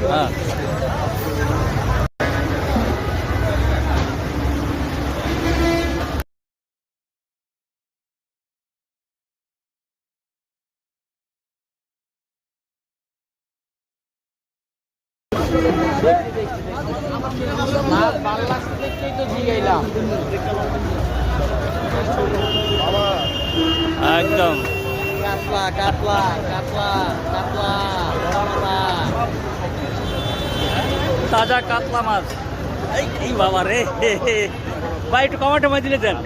হ্যাঁ একদম। কাতলা কাতলা কাতলা কাতলা তাজা কাতলা মাছ। এই বাবা রে। ভাই একটু কমাটো মাছ দিলে দেন।